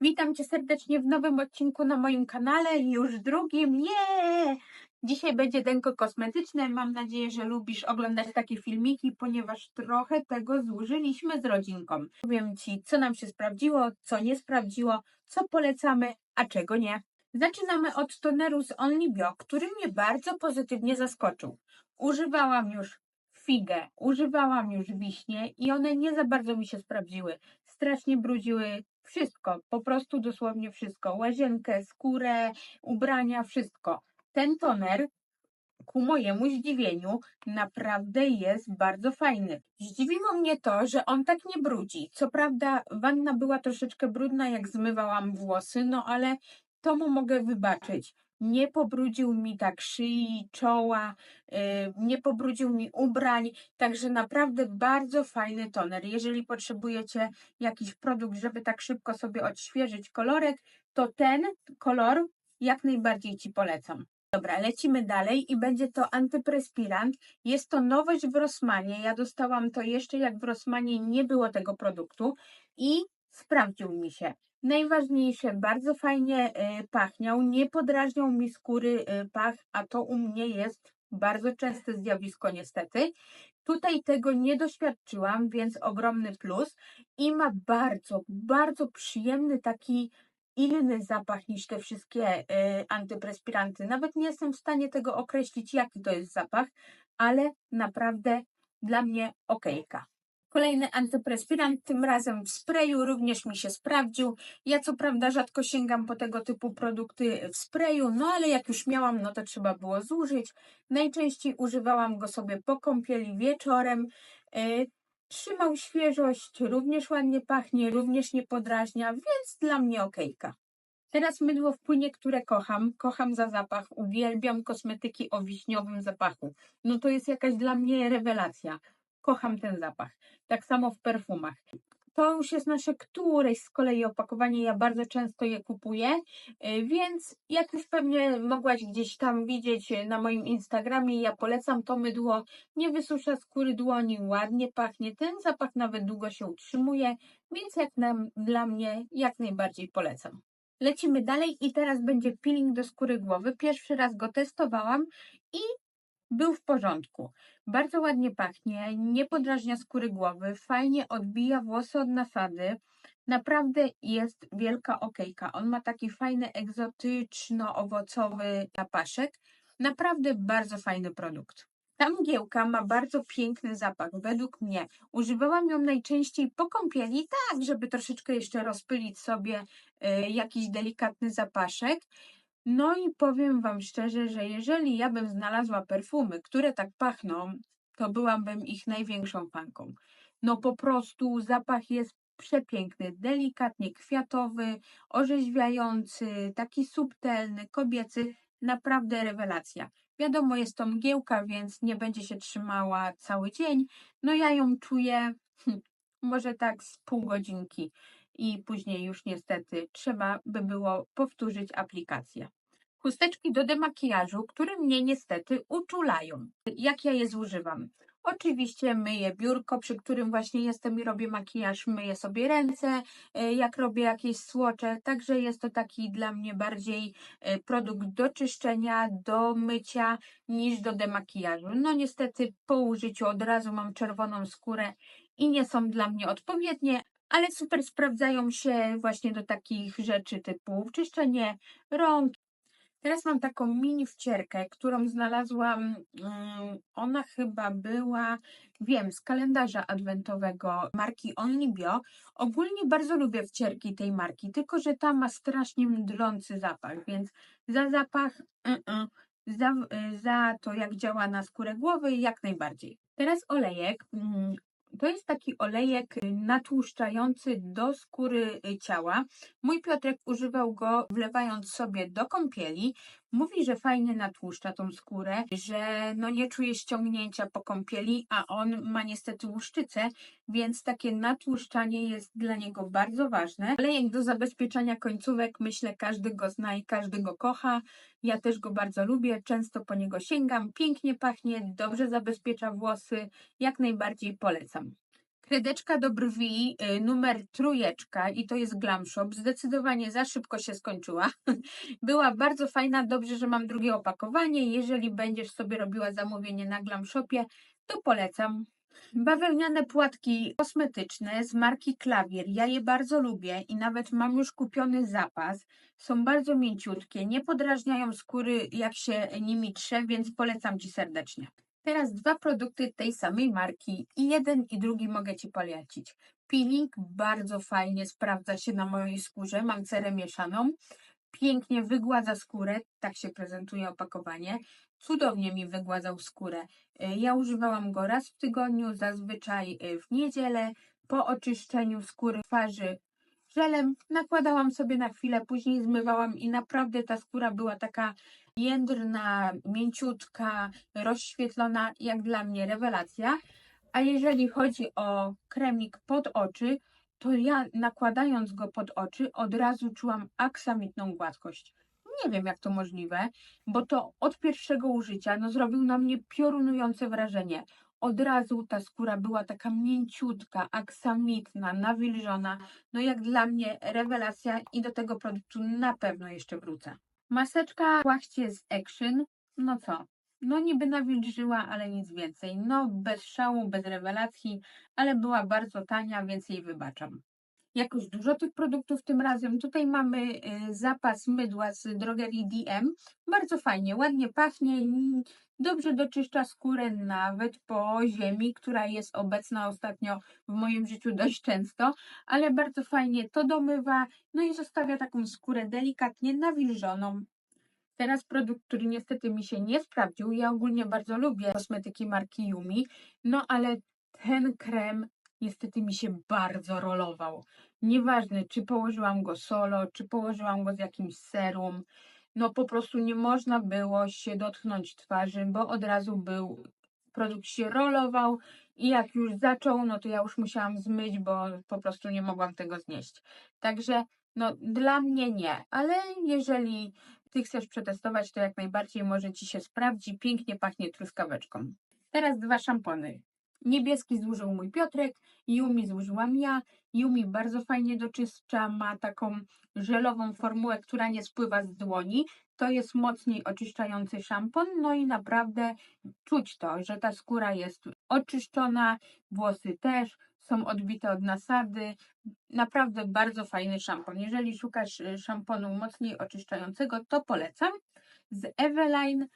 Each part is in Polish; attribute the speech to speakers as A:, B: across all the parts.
A: Witam Cię serdecznie w nowym odcinku na moim kanale, już drugim. Nie! Dzisiaj będzie denko kosmetyczne. Mam nadzieję, że lubisz oglądać takie filmiki, ponieważ trochę tego zużyliśmy z rodzinką. Powiem Ci, co nam się sprawdziło, co nie sprawdziło, co polecamy, a czego nie. Zaczynamy od toneru z Only Bio, który mnie bardzo pozytywnie zaskoczył. Używałam już figę, używałam już wiśnie i one nie za bardzo mi się sprawdziły. Strasznie brudziły wszystko, po prostu dosłownie wszystko. Łazienkę, skórę, ubrania, wszystko. Ten toner ku mojemu zdziwieniu naprawdę jest bardzo fajny. Zdziwiło mnie to, że on tak nie brudzi. Co prawda wanna była troszeczkę brudna, jak zmywałam włosy, no ale to mu mogę wybaczyć. Nie pobrudził mi tak szyi, czoła, yy, nie pobrudził mi ubrań, także naprawdę bardzo fajny toner. Jeżeli potrzebujecie jakiś produkt, żeby tak szybko sobie odświeżyć kolorek, to ten kolor jak najbardziej Ci polecam. Dobra, lecimy dalej i będzie to antyprespirant. Jest to nowość w Rossmanie. Ja dostałam to jeszcze jak w Rossmanie nie było tego produktu i sprawdził mi się. Najważniejsze, bardzo fajnie y, pachniał, nie podrażniał mi skóry y, pach, a to u mnie jest bardzo częste zjawisko niestety. Tutaj tego nie doświadczyłam, więc ogromny plus i ma bardzo, bardzo przyjemny taki inny zapach niż te wszystkie y, antyprespiranty. Nawet nie jestem w stanie tego określić, jaki to jest zapach, ale naprawdę dla mnie okejka. Kolejny antyprespirant, tym razem w sprayu, również mi się sprawdził. Ja co prawda rzadko sięgam po tego typu produkty w sprayu, no ale jak już miałam, no to trzeba było zużyć. Najczęściej używałam go sobie po kąpieli wieczorem. Y, Trzymał świeżość, również ładnie pachnie, również nie podrażnia, więc dla mnie okejka. Teraz mydło w płynie, które kocham. Kocham za zapach, uwielbiam kosmetyki o wiśniowym zapachu. No to jest jakaś dla mnie rewelacja. Kocham ten zapach. Tak samo w perfumach. To już jest nasze któreś z kolei opakowanie. Ja bardzo często je kupuję, y, więc jak już pewnie mogłaś gdzieś tam widzieć na moim Instagramie, ja polecam to mydło. Nie wysusza skóry dłoni, ładnie pachnie. Ten zapach nawet długo się utrzymuje, więc jak dla mnie jak najbardziej polecam. Lecimy dalej i teraz będzie peeling do skóry głowy. Pierwszy raz go testowałam i był w porządku. Bardzo ładnie pachnie, nie podrażnia skóry głowy, fajnie odbija włosy od nasady. Naprawdę jest wielka okejka. On ma taki fajny, egzotyczno-owocowy zapaszek. Naprawdę bardzo fajny produkt. Ta mgiełka ma bardzo piękny zapach, według mnie. Używałam ją najczęściej po kąpieli, tak, żeby troszeczkę jeszcze rozpylić sobie y, jakiś delikatny zapaszek. No i powiem Wam szczerze, że jeżeli ja bym znalazła perfumy, które tak pachną, to byłabym ich największą fanką. No po prostu zapach jest przepiękny, delikatnie kwiatowy, orzeźwiający, taki subtelny, kobiecy, naprawdę rewelacja. Wiadomo, jest to mgiełka, więc nie będzie się trzymała cały dzień. No ja ją czuję hm, może tak z pół godzinki i później już niestety trzeba by było powtórzyć aplikację. Chusteczki do demakijażu, które mnie niestety uczulają. Jak ja je zużywam? Oczywiście myję biurko, przy którym właśnie jestem i robię makijaż, myję sobie ręce, e, jak robię jakieś słocze, także jest to taki dla mnie bardziej e, produkt do czyszczenia, do mycia niż do demakijażu. No niestety po użyciu od razu mam czerwoną skórę i nie są dla mnie odpowiednie, ale super sprawdzają się właśnie do takich rzeczy typu czyszczenie rąk, Teraz mam taką mini wcierkę, którą znalazłam. mm, Ona chyba była, wiem, z kalendarza adwentowego marki Only Bio. Ogólnie bardzo lubię wcierki tej marki, tylko że ta ma strasznie mdlący zapach, więc za zapach, za, za to jak działa na skórę głowy, jak najbardziej. Teraz olejek. To jest taki olejek y, natłuszczający do skóry y, ciała. Mój Piotrek używał go wlewając sobie do kąpieli. Mówi, że fajnie natłuszcza tą skórę, że no nie czuje ściągnięcia po kąpieli, a on ma niestety łuszczycę, więc takie natłuszczanie jest dla niego bardzo ważne. Olejek do zabezpieczania końcówek, myślę, każdy go zna i każdy go kocha. Ja też go bardzo lubię, często po niego sięgam. Pięknie pachnie, dobrze zabezpiecza włosy, jak najbardziej polecam. Kredeczka do brwi y, numer trójeczka i to jest Glam Shop. Zdecydowanie za szybko się skończyła. Była bardzo fajna, dobrze, że mam drugie opakowanie. Jeżeli będziesz sobie robiła zamówienie na Glam Shopie, to polecam. Bawełniane płatki kosmetyczne z marki Klawier. Ja je bardzo lubię i nawet mam już kupiony zapas. Są bardzo mięciutkie, nie podrażniają skóry jak się nimi trze, więc polecam Ci serdecznie. Teraz dwa produkty tej samej marki i jeden i drugi mogę Ci polecić. Peeling bardzo fajnie sprawdza się na mojej skórze, mam cerę mieszaną. Pięknie wygładza skórę, tak się prezentuje opakowanie. Cudownie mi wygładzał skórę. Y, Ja używałam go raz w tygodniu, zazwyczaj y, w niedzielę. Po oczyszczeniu skóry twarzy żelem nakładałam sobie na chwilę, później zmywałam i naprawdę ta skóra była taka jędrna, mięciutka, rozświetlona, jak dla mnie rewelacja. A jeżeli chodzi o kremik pod oczy, to ja nakładając go pod oczy od razu czułam aksamitną gładkość. Nie wiem jak to możliwe, bo to od pierwszego użycia no, zrobił na mnie piorunujące wrażenie. Od razu ta skóra była taka mięciutka, aksamitna, nawilżona. No jak dla mnie rewelacja i do tego produktu na pewno jeszcze wrócę. Maseczka płachcie z Action, no co? No niby nawilżyła, ale nic więcej. No bez szału, bez rewelacji, ale była bardzo tania, więc jej wybaczam. Jakoś dużo tych produktów tym razem. Tutaj mamy y, zapas mydła z drogerii DM. Bardzo fajnie, ładnie pachnie, dobrze doczyszcza skórę nawet po ziemi, która jest obecna ostatnio w moim życiu dość często, ale bardzo fajnie to domywa, no i zostawia taką skórę delikatnie nawilżoną. Teraz produkt, który niestety mi się nie sprawdził. Ja ogólnie bardzo lubię kosmetyki marki Yumi, no ale ten krem niestety mi się bardzo rolował. Nieważne, czy położyłam go solo, czy położyłam go z jakimś serum, no po prostu nie można było się dotknąć twarzy, bo od razu był, produkt się rolował i jak już zaczął, no to ja już musiałam zmyć, bo po prostu nie mogłam tego znieść. Także no dla mnie nie, ale jeżeli ty chcesz przetestować, to jak najbardziej może ci się sprawdzi. Pięknie pachnie truskaweczką. Teraz dwa szampony. Niebieski zużył mój Piotrek, Yumi zużyłam ja. Yumi bardzo fajnie doczyszcza, ma taką żelową formułę, która nie spływa z dłoni. To jest mocniej oczyszczający szampon, no i naprawdę czuć to, że ta skóra jest oczyszczona, włosy też są odbite od nasady. Naprawdę bardzo fajny szampon. Jeżeli szukasz y, szamponu mocniej oczyszczającego, to polecam. Z Eveline,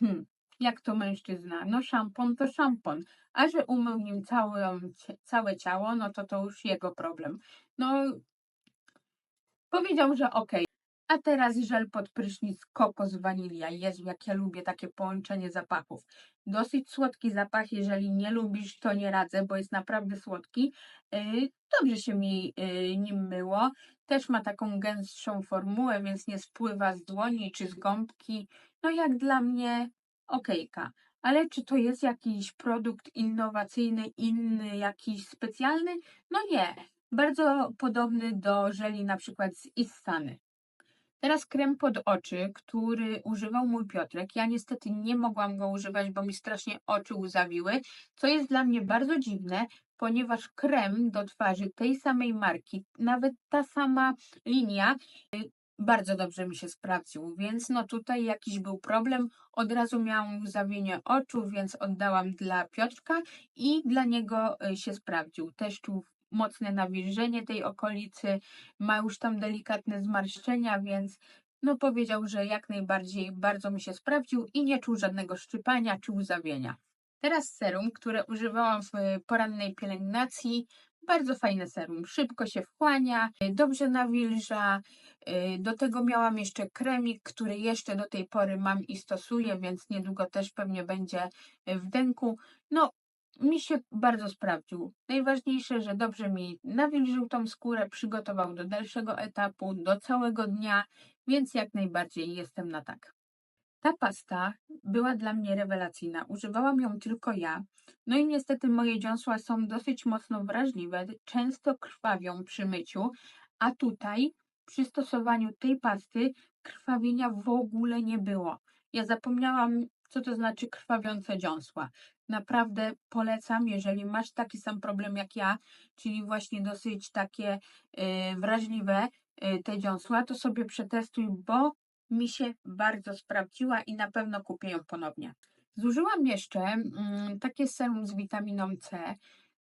A: hmm, jak to mężczyzna? No szampon to szampon, a że umył nim całe, całe ciało, no to to już jego problem. No powiedział, że okej. A teraz żel pod prysznic kokos wanilia. Jezu, jak ja lubię takie połączenie zapachów. Dosyć słodki zapach, jeżeli nie lubisz, to nie radzę, bo jest naprawdę słodki. Yy, Dobrze się mi yy, nim myło. Też ma taką gęstszą formułę, więc nie spływa z dłoni czy z gąbki. No jak dla mnie okejka. Ale czy to jest jakiś produkt innowacyjny, inny, jakiś specjalny? No nie. Bardzo podobny do żeli na przykład z Issany. Teraz krem pod oczy, który używał mój Piotrek. Ja niestety nie mogłam go używać, bo mi strasznie oczy łzawiły, co jest dla mnie bardzo dziwne, ponieważ krem do twarzy tej samej marki, nawet ta sama linia, y, bardzo dobrze mi się sprawdził, więc no tutaj jakiś był problem. Od razu miałam łzawienie oczu, więc oddałam dla Piotrka i dla niego y, się sprawdził. Też czuł mocne nawilżenie tej okolicy, ma już tam delikatne zmarszczenia, więc no powiedział, że jak najbardziej bardzo mi się sprawdził i nie czuł żadnego szczypania czy łzawienia. Teraz serum, które używałam w porannej pielęgnacji. Bardzo fajne serum, szybko się wchłania, dobrze nawilża. Y, Do tego miałam jeszcze kremik, który jeszcze do tej pory mam i stosuję, więc niedługo też pewnie będzie w denku. No, mi się bardzo sprawdził. Najważniejsze, że dobrze mi nawilżył tą skórę, przygotował do dalszego etapu, do całego dnia, więc jak najbardziej jestem na tak. Ta pasta była dla mnie rewelacyjna. Używałam ją tylko ja. No i niestety moje dziąsła są dosyć mocno wrażliwe, często krwawią przy myciu, a tutaj przy stosowaniu tej pasty krwawienia w ogóle nie było. Ja zapomniałam Co to znaczy krwawiące dziąsła? Naprawdę polecam, jeżeli masz taki sam problem jak ja, czyli właśnie dosyć takie y, wrażliwe y, te dziąsła, to sobie przetestuj, bo mi się bardzo sprawdziła i na pewno kupię ją ponownie. Zużyłam jeszcze mm, takie serum z witaminą C,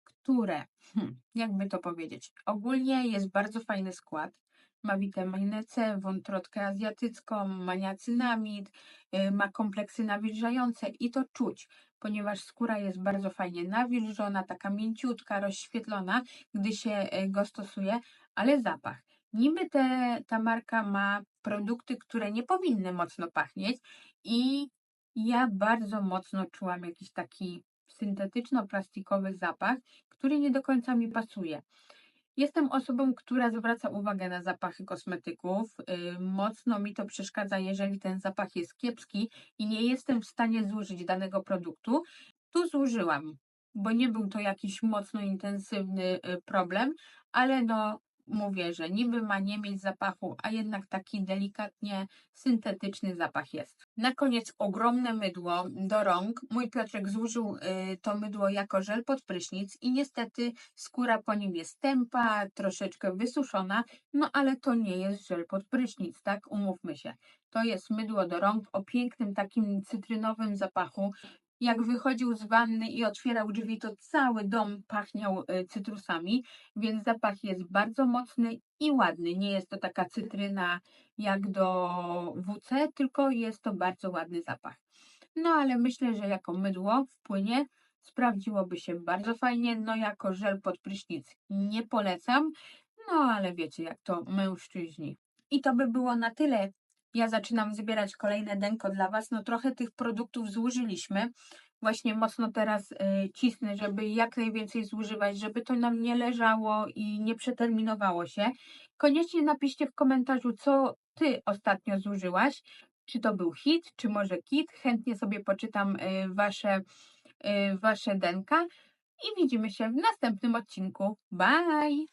A: które, hmm, jakby to powiedzieć, ogólnie jest bardzo fajny skład. Ma witaminę C, wątrotkę azjatycką, ma niacynamid, y, ma kompleksy nawilżające i to czuć, ponieważ skóra jest bardzo fajnie nawilżona, taka mięciutka, rozświetlona, gdy się y, go stosuje, ale zapach. Niby te, ta marka ma produkty, które nie powinny mocno pachnieć i ja bardzo mocno czułam jakiś taki syntetyczno-plastikowy zapach, który nie do końca mi pasuje. Jestem osobą, która zwraca uwagę na zapachy kosmetyków. Yy, Mocno mi to przeszkadza, jeżeli ten zapach jest kiepski i nie jestem w stanie zużyć danego produktu. Tu zużyłam, bo nie był to jakiś mocno intensywny y, problem, ale no mówię, że niby ma nie mieć zapachu, a jednak taki delikatnie syntetyczny zapach jest. Na koniec ogromne mydło do rąk. Mój Piotrek zużył y, to mydło jako żel pod prysznic i niestety skóra po nim jest tępa, troszeczkę wysuszona, no ale to nie jest żel pod prysznic, tak? Umówmy się. To jest mydło do rąk o pięknym takim cytrynowym zapachu. Jak wychodził z wanny i otwierał drzwi, to cały dom pachniał y, cytrusami, więc zapach jest bardzo mocny i ładny. Nie jest to taka cytryna jak do WC, tylko jest to bardzo ładny zapach. No ale myślę, że jako mydło w płynie sprawdziłoby się bardzo fajnie. No jako żel pod prysznic nie polecam, no ale wiecie jak to mężczyźni. I to by było na tyle. Ja zaczynam zbierać kolejne denko dla Was. No trochę tych produktów zużyliśmy. Właśnie mocno teraz y, cisnę, żeby jak najwięcej zużywać, żeby to nam nie leżało i nie przeterminowało się. Koniecznie napiszcie w komentarzu, co Ty ostatnio zużyłaś. Czy to był hit, czy może kit. Chętnie sobie poczytam y, Wasze, y, wasze denka. I widzimy się w następnym odcinku. Bye!